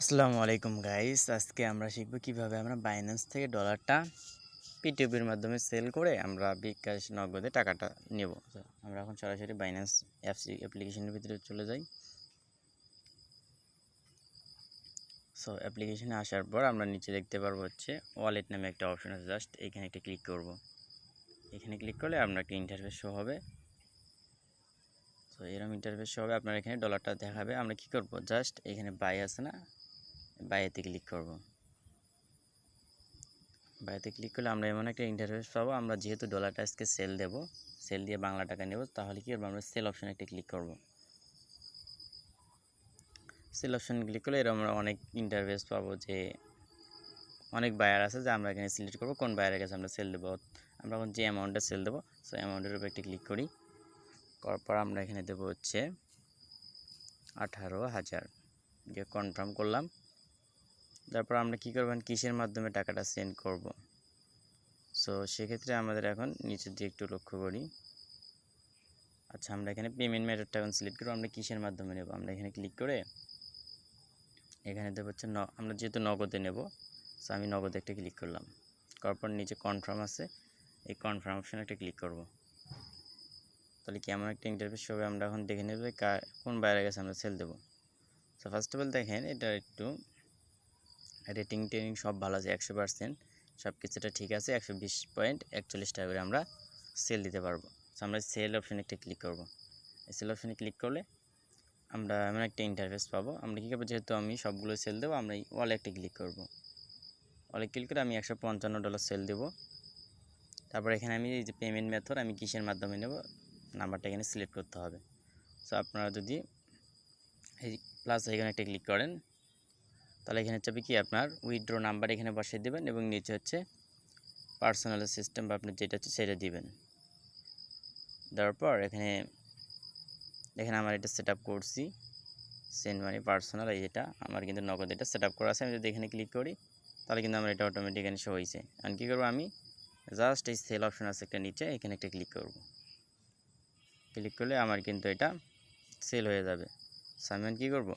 আসসালামু আলাইকুম গাইস আজকে আমরা শিখব কীভাবে আমরা বাইন্যান্স থেকে ডলারটা পিটিউবির মাধ্যমে সেল করে আমরা বিকাশ নগদে টাকাটা নেব। আমরা এখন সরাসরি বাইন্যান্স অ্যাপসি অ্যাপ্লিকেশনের ভিতরে চলে যাই। সো অ্যাপ্লিকেশনে আসার পর আমরা নিচে দেখতে পারব হচ্ছে ওয়ালেট নামে একটা অপশন আছে। জাস্ট এখানে একটা ক্লিক করব। এখানে ক্লিক করলে আপনার একটা ইন্টারফেস শো হবে। তো এরকম ইন্টারফেস শো হবে, আপনার এখানে ডলারটা দেখাবে। আমরা কি করব? জাস্ট এখানে বাই আছে না? বাইরেতে ক্লিক করব। বাইরেতে ক্লিক করলে আমরা এমন একটা ইন্টারফেস পাবো, আমরা যেহেতু ডলারটা আজকে সেল দেব সেল দিয়ে বাংলা টাকা নেব, তাহলে কি করব? আমরা সেল অপশানে একটা ক্লিক করব। সেল অপশান ক্লিক করলে এরকম আমরা অনেক ইন্টারফেস পাবো যে, অনেক বায়ার আছে যে আমরা এখানে সিলেক্ট করব, কোন বায়ারের কাছে আমরা সেল দেবো। আমরা এখন যে অ্যামাউন্টটা সেল দেবো, সেই অ্যামাউন্টের উপর একটি ক্লিক করি। করার পর আমরা এখানে দেবো হচ্ছে আঠারো হাজার। যে কনফার্ম করলাম। তারপর আমরা কি করবেন কিসের মাধ্যমে টাকাটা সেন্ড করব? সো সেক্ষেত্রে আমাদের এখন নিচের দিকে একটু লক্ষ্য করি। আচ্ছা আমরা এখানে পেমেন্ট মেথডটা এখন সিলেক্ট করব। আমরা কিসের মাধ্যমে নেব? আমরা এখানে ক্লিক করে এখানে দেবো হচ্ছে আমরা যেহেতু নগদে নেব সো আমি নগদে একটা ক্লিক করলাম। করার পর নিচে কনফার্ম আছে। এই কনফার্ম অপশানে একটা ক্লিক করব। তাহলে কেমন একটা ইন্টারফেস হবে? আমরা এখন দেখে নেব কোন বাইরে গেছে আমরা সেল দেবো। সো ফার্স্ট অফ অল দেখেন, এটা একটু রেটিং টেটিং সব ভালো আছে, একশো পার্সেন্ট সব কিছুটা ঠিক আছে, একশো বিশ পয়েন্ট একচল্লিশ টাকা করে আমরা সেল দিতে পারব। সো আমরা সেল অপশানে একটা ক্লিক করব। সেল অপশানে ক্লিক করলে আমরা এমন একটা ইন্টারফেস পাবো। আমরা কী করব? যেহেতু আমি সবগুলো সেল দেবো, আমরা ওয়ালে একটা ক্লিক করব। ওয়ালে ক্লিক করে আমি একশো পঞ্চান্ন ডলার সেল দেবো। তারপর এখানে আমি এই যে পেমেন্ট মেথড আমি কিসের মাধ্যমে নেব? নাম্বারটা এখানে সিলেক্ট করতে হবে। সো আপনারা যদি এই প্লাস এখানে একটা ক্লিক করেন তাহলে এখানে চাপে কি আপনার উইথড্র নাম্বার এখানে বসিয়ে দেবেন এবং নিচে হচ্ছে পার্সোনাল সিস্টেম বা আপনার যেটা হচ্ছে সেটা দিবেন। দেওয়ার পর এখানে এখানে আমার এটা সেট করছি। সেন্ড মানি পার্সোনাল এই এটা আমার কিন্তু নগদ এটা সেট করা আছে, আমি যদি এখানে ক্লিক করি, তাহলে কিন্তু আমার এটা অটোমেটিক এখানে শো হয়েছে আর কী করব আমি? জাস্ট এই সেল অপশন আছে একটা নিচে, এখানে একটা ক্লিক করব। ক্লিক করলে আমার কিন্তু এটা সেল হয়ে যাবে। সো আমি কী করব?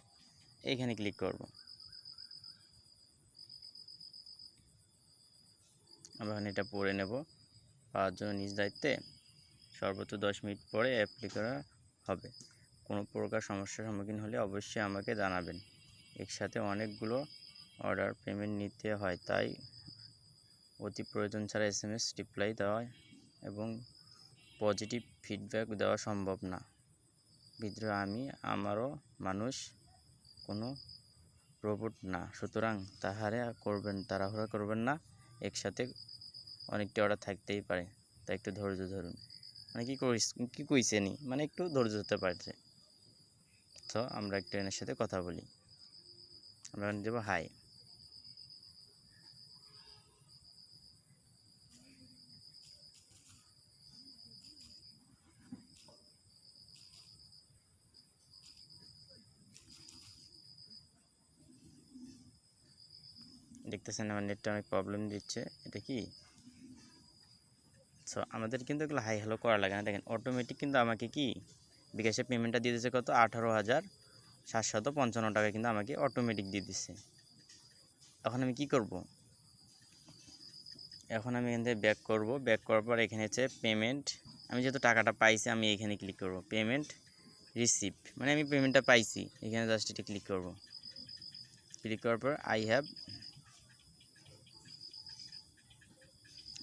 এইখানে ক্লিক করব। আমরা এখন এটা পড়ে নেব। পাওয়ার জন্য নিজ দায়িত্বে সর্বোচ্চ দশ মিনিট পরে অ্যাপ্লি করা হবে। কোনো প্রকার সমস্যার সম্মুখীন হলে অবশ্যই আমাকে জানাবেন। একসাথে অনেকগুলো অর্ডার পেমেন্ট নিতে হয়, তাই অতি প্রয়োজন ছাড়া এস এম এস রিপ্লাই দেওয়া এবং পজিটিভ ফিডব্যাক দেওয়া সম্ভব না। বিদ্রোহ, আমি, আমারও মানুষ, কোনো রোবট না। সুতরাং তাহারে করবেন, তাড়াহুড়া করবেন না। একসাথে অনেকটা অর্ডার থাকতেই পারে। তাই একটু ধৈর্য ধরুন। মানে কী করিস, কী কইছে নি? মানে একটু ধৈর্য ধরতে পারছে। তো আমরা একটু এনার সাথে কথা বলি। আমরা যাব হাই দেখতেছেন আমার নেটটা অনেক প্রবলেম দিচ্ছে। এটা কি? সো আমাদের কিন্তু এগুলো হাই হ্যালো করা লাগে না। দেখেন অটোমেটিক কিন্তু আমাকে কি? বিকাশে পেমেন্টটা দিয়ে দিচ্ছে কত? আঠারো হাজার সাতশত পঞ্চান্ন টাকা কিন্তু আমাকে অটোমেটিক দিয়ে দিচ্ছে। এখন আমি কি করব? এখন আমি এখান থেকে ব্যাক করব। ব্যাক করার পর এখানে হচ্ছে পেমেন্ট আমি যেহেতু টাকাটা পাইছি, আমি এখানে ক্লিক করব। পেমেন্ট রিসিভ মানে আমি পেমেন্টটা পাইছি। এখানে জাস্ট এটা ক্লিক করব। ক্লিক করার পর I have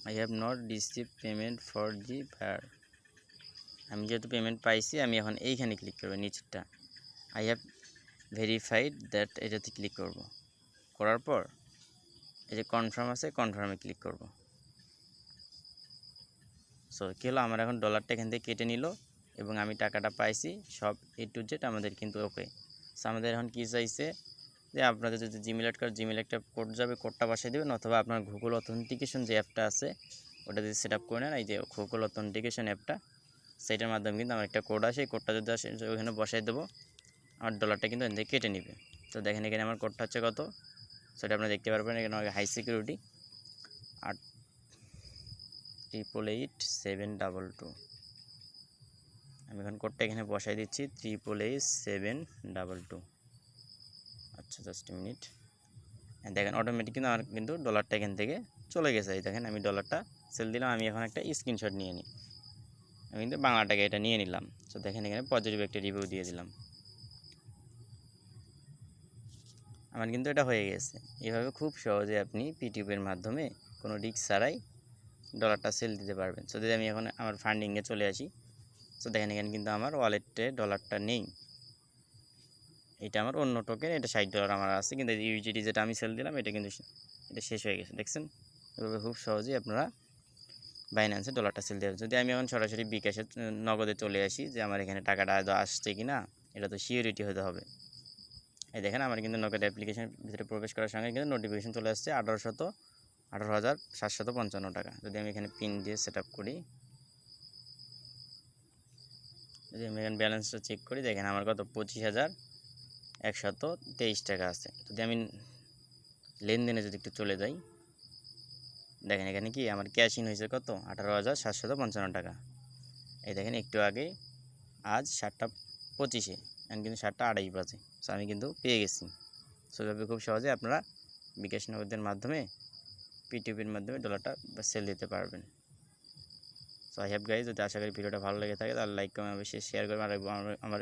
I have not receive payment for the fire আমি যেহেতু পেমেন্ট পাইছি, আমি এখন এইখানে ক্লিক করব, নিচেরটা। আই হ্যাভ ভেরিফাইড দ্যাট এটাতে ক্লিক করব। করার পর, এই যে কনফার্ম আছে কনফার্মে ক্লিক করব। সো কী হলো? আমার এখন ডলারটা এখান থেকে কেটে নিল এবং আমি টাকাটা পাইছি, সব এ টু জেড আমাদের কিন্তু ওকে সো আমাদের এখন কী চাইছে? যে আপনাদের যদি জিমেল কার্ড জিমেল একটা কোড যাবে কোডটা বসাই দেবেন, অথবা আপনার গুগল অথেন্টিকেশন যে অ্যাপটা আছে, ওটা যদি সেট আপ করে নেন, এই যে গুগল অথেন্টিকেশন অ্যাপটা সেটার মাধ্যমে কিন্তু আমার একটা কোড আসে, এই কোডটা যদি আসে ওখানে বসাই দেবো, আমার ডলারটা কিন্তু এখান কেটে নেবে। তো দেখেন এখানে আমার কোডটা হচ্ছে কত? সেটা আপনারা দেখতে পারবেন, এখানে আমাকে হাই সিকিউরিটি আট triple eight seven double two আমি এখন কোডটা এখানে বসাই দিচ্ছি triple eight seven double two আচ্ছা জাস্ট মিনিট দেখেন অটোমেটিক কিন্তু আমার কিন্তু ডলারটা এখান থেকে চলে গেছে। এই দেখেন, আমি ডলারটা সেল দিলাম, আমি এখন একটা স্ক্রিনশট নিয়ে নিই। আমি কিন্তু বাংলাটাকে এটা নিয়ে নিলাম। তো দেখেন, এখানে পজিটিভ একটা রিভিউ দিয়ে দিলাম। আমার কিন্তু এটা হয়ে গেছে। এভাবে খুব সহজে আপনি পিটিউবের মাধ্যমে কোনো রিস্ক ছাড়াই ডলারটা সেল দিতে পারবেন। সো যদি আমি এখন আমার ফান্ডিংয়ে চলে আসি সো দেখেন, এখানে কিন্তু আমার ওয়ালেটে ডলারটা নেই। এটা আমার অন্য টোকেন এটা ষাট ডলার আমার আছে, কিন্তু ইউজিটি যেটা আমি সেল দিলাম, এটা কিন্তু এটা শেষ হয়ে গেছে। দেখছেন? এভাবে খুব সহজেই আপনারা বাইন্যান্সে ডলারটা সেল দেবেন। যদি আমি এখন সরাসরি বিকাশে নগদে চলে আসি যে আমার এখানে টাকাটা আসছে কি না এটা তো সিওরিটি হতে হবে। এই দেখেন, আমার কিন্তু নগদ অ্যাপ্লিকেশন ভিতরে প্রবেশ করার সঙ্গে কিন্তু নোটিফিকেশন চলে আসছে আঠারোশত, আঠারো হাজার সাতশত পঞ্চান্ন টাকা। যদি আমি এখানে পিন দিয়ে সেট করি, যদি আমি এখানে ব্যালেন্সটা চেক করি, দেখেন আমার কত? পঁচিশ হাজার একশত তেইশ টাকা আছে। যদি আমি লেনদেনে যদি একটু চলে যাই, দেখেন এখানে কি আমার ক্যাশ ইন হয়েছে কত? আঠারো হাজার সাতশত পঞ্চান্ন টাকা। এই দেখেন একটু আগে, আজ সাতটা পঁচিশে, এখন কিন্তু সাতটা আড়াই বাজে। সো আমি কিন্তু পেয়ে গেছি। সো এভাবে খুব সহজে আপনারা বিকাশ নগদের মাধ্যমে পিটিপির মাধ্যমে ডলারটা সেল দিতে পারবেন। সো আই হ্যাভ গাইজ যদি আশা করি ভিডিওটা ভালো লেগে থাকে, তাহলে লাইক কমেন্ট অবশ্যই শেয়ার করবেন। আর আমার